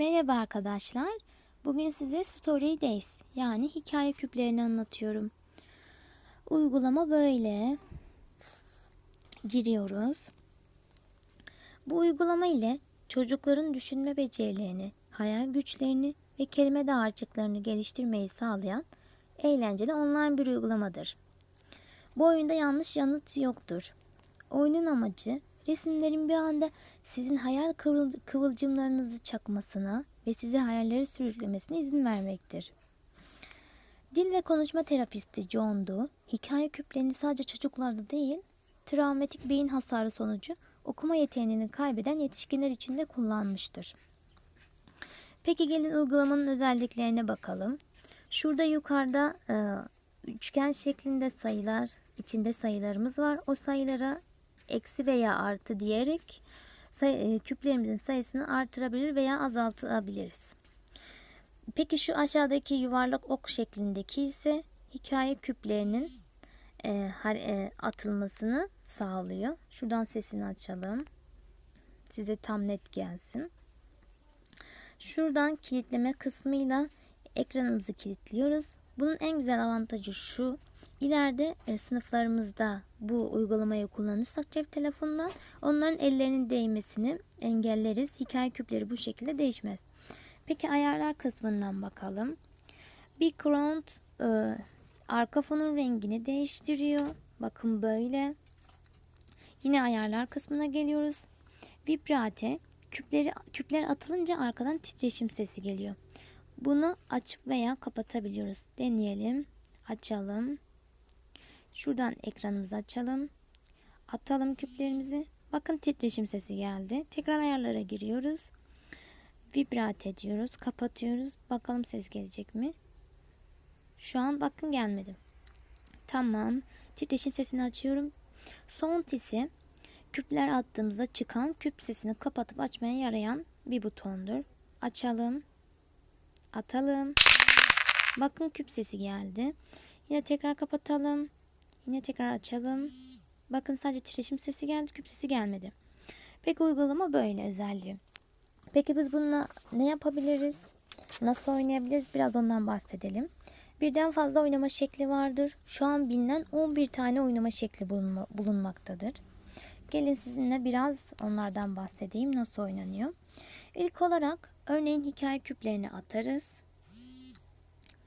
Merhaba arkadaşlar. Bugün size Story Days yani hikaye küplerini anlatıyorum. Uygulama böyle. Giriyoruz. Bu uygulama ile çocukların düşünme becerilerini, hayal güçlerini ve kelime dağarcıklarını geliştirmeyi sağlayan eğlenceli online bir uygulamadır. Bu oyunda yanlış yanıt yoktur. Oyunun amacı resimlerin bir anda sizin hayal kıvıl- kıvılcımlarınızı çakmasına ve sizi hayalleri sürüklemesine izin vermektir. Dil ve konuşma terapisti John Doe, hikaye küplerini sadece çocuklarda değil, travmatik beyin hasarı sonucu okuma yeteneğini kaybeden yetişkinler için de kullanmıştır. Peki gelin uygulamanın özelliklerine bakalım. Şurada yukarıda e, üçgen şeklinde sayılar, içinde sayılarımız var. O sayılara eksi veya artı diyerek say- e, küplerimizin sayısını artırabilir veya azaltabiliriz. Peki şu aşağıdaki yuvarlak ok şeklindeki ise hikaye küplerinin e, e, atılmasını sağlıyor. Şuradan sesini açalım. Size tam net gelsin. Şuradan kilitleme kısmıyla ekranımızı kilitliyoruz. Bunun en güzel avantajı şu. İleride e, sınıflarımızda bu uygulamayı kullanırsak cep telefonundan onların ellerinin değmesini engelleriz. Hikaye küpleri bu şekilde değişmez. Peki ayarlar kısmından bakalım. Background e, arka fonun rengini değiştiriyor. Bakın böyle. Yine ayarlar kısmına geliyoruz. Vibrate küpleri küpler atılınca arkadan titreşim sesi geliyor. Bunu açıp veya kapatabiliyoruz. Deneyelim. Açalım. Şuradan ekranımızı açalım. Atalım küplerimizi. Bakın titreşim sesi geldi. Tekrar ayarlara giriyoruz. Vibrate ediyoruz. Kapatıyoruz. Bakalım ses gelecek mi? Şu an bakın gelmedi. Tamam. Titreşim sesini açıyorum. Sound ise küpler attığımızda çıkan küp sesini kapatıp açmaya yarayan bir butondur. Açalım. Atalım. Bakın küp sesi geldi. Yine tekrar kapatalım. Yine tekrar açalım. Bakın sadece titreşim sesi geldi, küp sesi gelmedi. Peki uygulama böyle özelliği. Peki biz bununla ne yapabiliriz? Nasıl oynayabiliriz? Biraz ondan bahsedelim. Birden fazla oynama şekli vardır. Şu an bilinen 11 tane oynama şekli bulunma- bulunmaktadır. Gelin sizinle biraz onlardan bahsedeyim. Nasıl oynanıyor? İlk olarak örneğin hikaye küplerini atarız.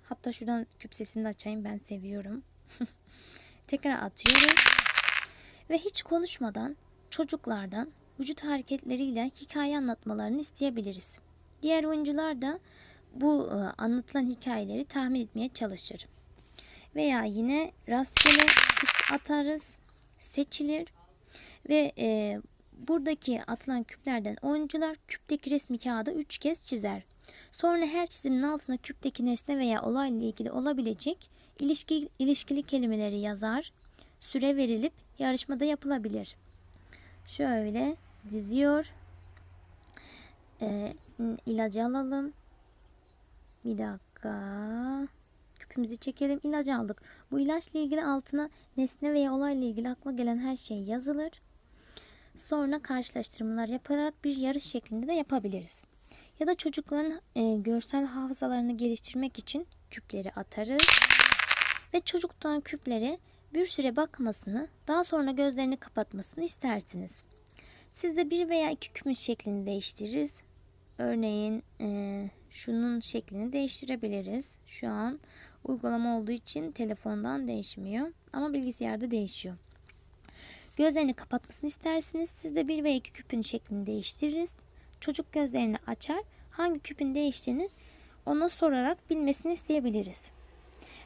Hatta şuradan küp sesini de açayım ben seviyorum. Tekrar atıyoruz. Ve hiç konuşmadan çocuklardan vücut hareketleriyle hikaye anlatmalarını isteyebiliriz. Diğer oyuncular da bu e, anlatılan hikayeleri tahmin etmeye çalışır. Veya yine rastgele küp atarız, seçilir ve e, buradaki atılan küplerden oyuncular küpteki resmi kağıda 3 kez çizer. Sonra her çizimin altına küpteki nesne veya olayla ilgili olabilecek ilişki, ilişkili kelimeleri yazar. Süre verilip yarışmada yapılabilir. Şöyle diziyor. Ee, ilacı alalım. Bir dakika. Küpümüzü çekelim. İlacı aldık. Bu ilaçla ilgili altına nesne veya olayla ilgili akla gelen her şey yazılır. Sonra karşılaştırmalar yaparak bir yarış şeklinde de yapabiliriz. Ya da çocukların e, görsel hafızalarını geliştirmek için küpleri atarız. Ve çocuktan küplere bir süre bakmasını, daha sonra gözlerini kapatmasını istersiniz. Siz de bir veya iki küpün şeklini değiştiririz. Örneğin e, şunun şeklini değiştirebiliriz. Şu an uygulama olduğu için telefondan değişmiyor ama bilgisayarda değişiyor. Gözlerini kapatmasını istersiniz. Siz de bir veya iki küpün şeklini değiştiririz. Çocuk gözlerini açar. Hangi küpün değiştiğini ona sorarak bilmesini isteyebiliriz.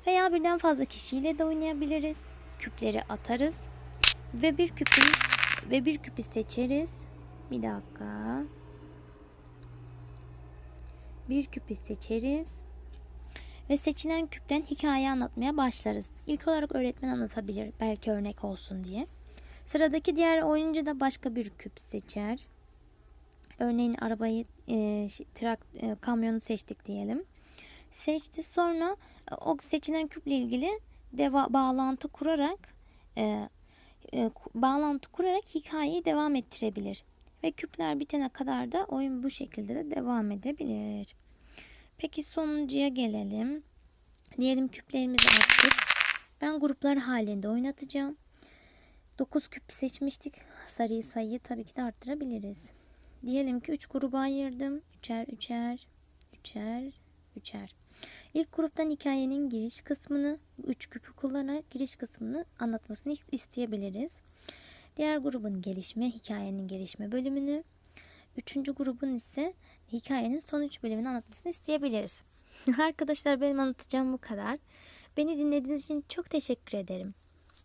Veya birden fazla kişiyle de oynayabiliriz. Küpleri atarız ve bir küpün ve bir küpü seçeriz. Bir dakika. Bir küpü seçeriz. Ve seçilen küpten hikaye anlatmaya başlarız. İlk olarak öğretmen anlatabilir belki örnek olsun diye. Sıradaki diğer oyuncu da başka bir küp seçer. Örneğin arabayı, e, trak, e, kamyonu seçtik diyelim. Seçti sonra e, o seçilen küple ilgili deva, bağlantı kurarak e, e, bağlantı kurarak hikayeyi devam ettirebilir. Ve küpler bitene kadar da oyun bu şekilde de devam edebilir. Peki sonuncuya gelelim. Diyelim küplerimizi attık. Ben gruplar halinde oynatacağım. 9 küp seçmiştik. Sarıyı sayıyı tabii ki de arttırabiliriz. Diyelim ki 3 gruba ayırdım. Üçer, üçer, üçer, üçer. İlk gruptan hikayenin giriş kısmını, 3 küpü kullanarak giriş kısmını anlatmasını isteyebiliriz. Diğer grubun gelişme, hikayenin gelişme bölümünü, üçüncü grubun ise hikayenin son üç bölümünü anlatmasını isteyebiliriz. Arkadaşlar benim anlatacağım bu kadar. Beni dinlediğiniz için çok teşekkür ederim.